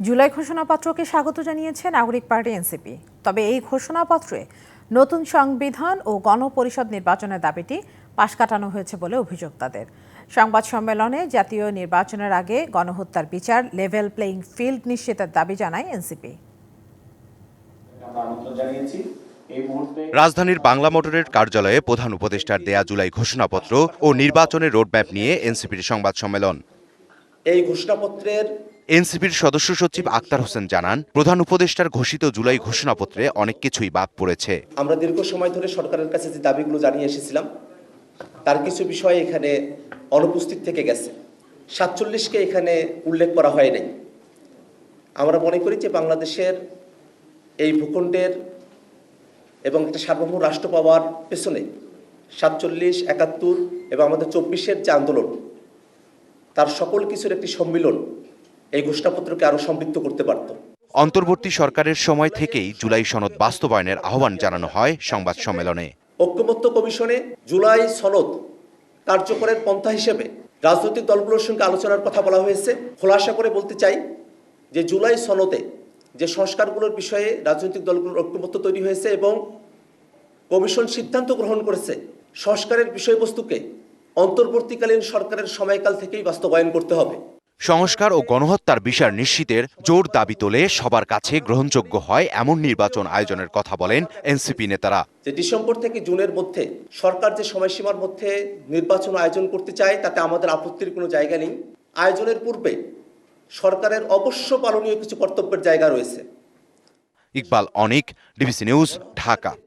জুলাই ঘোষণাপত্রকে স্বাগত জানিয়েছে নাগরিক পার্টি এনসিপি। তবে এই ঘোষণাপত্রে নতুন সংবিধান ও গণপরিষদ নির্বাচনের দাবিটি পাশ কাটানো হয়েছে বলে অভিযোগ তাদের। সংবাদ সম্মেলনে জাতীয় নির্বাচনের আগে গণহত্যার বিচার লেভেল প্লেইং ফিল্ড নিশ্চিতের দাবি জানায় এনসিপি। আমরা আমন্ত্রণ জানিয়েছি এই মুহূর্তে রাজধানীর বাংলা মোটরের কার্যালয়ে প্রধান উপদেষ্টার দেয়া জুলাই ঘোষণাপত্র ও নির্বাচনের রোডম্যাপ নিয়ে এনসিপির সংবাদ সম্মেলন। এই ঘোষণাপত্রের এনসিপির সদস্য সচিব আক্তার হোসেন জানান, প্রধান উপদেষ্টার ঘোষিত জুলাই ঘোষণাপত্রে অনেক কিছুই বাদ পড়েছে। আমরা দীর্ঘ সময় ধরে সরকারের কাছে যে দাবিগুলো জানিয়ে এসেছিলাম, তার কিছু বিষয় এখানে অনুপস্থিত থেকে গেছে। সাতচল্লিশকে এখানে উল্লেখ করা হয় নাই। আমরা মনে করি যে বাংলাদেশের এই ভূখণ্ডের এবং একটা সার্বভৌম রাষ্ট্র পাওয়ার পেছনে সাতচল্লিশ, একাত্তর এবং আমাদের চব্বিশের যে আন্দোলন, তার সকল কিছুর একটি সম্মিলন এই ঘোষণাপত্রকে আরও সমৃদ্ধ করতে পারত। অন্তর্বর্তী সরকারের সময় থেকেই জুলাই সনদ বাস্তবায়নের আহ্বান জানানো হয় সংবাদ সম্মেলনে। ঐক্যমত্য কমিশনে জুলাই সনদ কার্যকরের পন্থা হিসেবে রাজনৈতিক দলগুলোর সঙ্গে আলোচনার কথা বলা হয়েছে। খোলাসা করে বলতে চাই যে জুলাই সনদে যে সংস্কারগুলোর বিষয়ে রাজনৈতিক দলগুলোর ঐক্যমত্য তৈরি হয়েছে এবং কমিশন সিদ্ধান্ত গ্রহণ করেছে সংস্কারের বিষয়বস্তুকে অন্তর্বর্তীকালীন সরকারের সময়কাল থেকেই বাস্তবায়ন করতে হবে। সংস্কার ও গণহত্যার বিচার নিশ্চিতের জোর দাবি তোলে সবার কাছে গ্রহণযোগ্য হয় এমন নির্বাচন আয়োজনের কথা বলেন এনসিপি নেতারা। যে ডিসেম্বর থেকে জুনের মধ্যে সরকার যে সময়সীমার মধ্যে নির্বাচন আয়োজন করতে চায় তাতে আমাদের আপত্তির কোনো জায়গা নেই। আয়োজনের পূর্বে সরকারের অবশ্য পালনীয় কিছু কর্তব্যের জায়গা রয়েছে। Iqbal Anik DBC news Dhaka.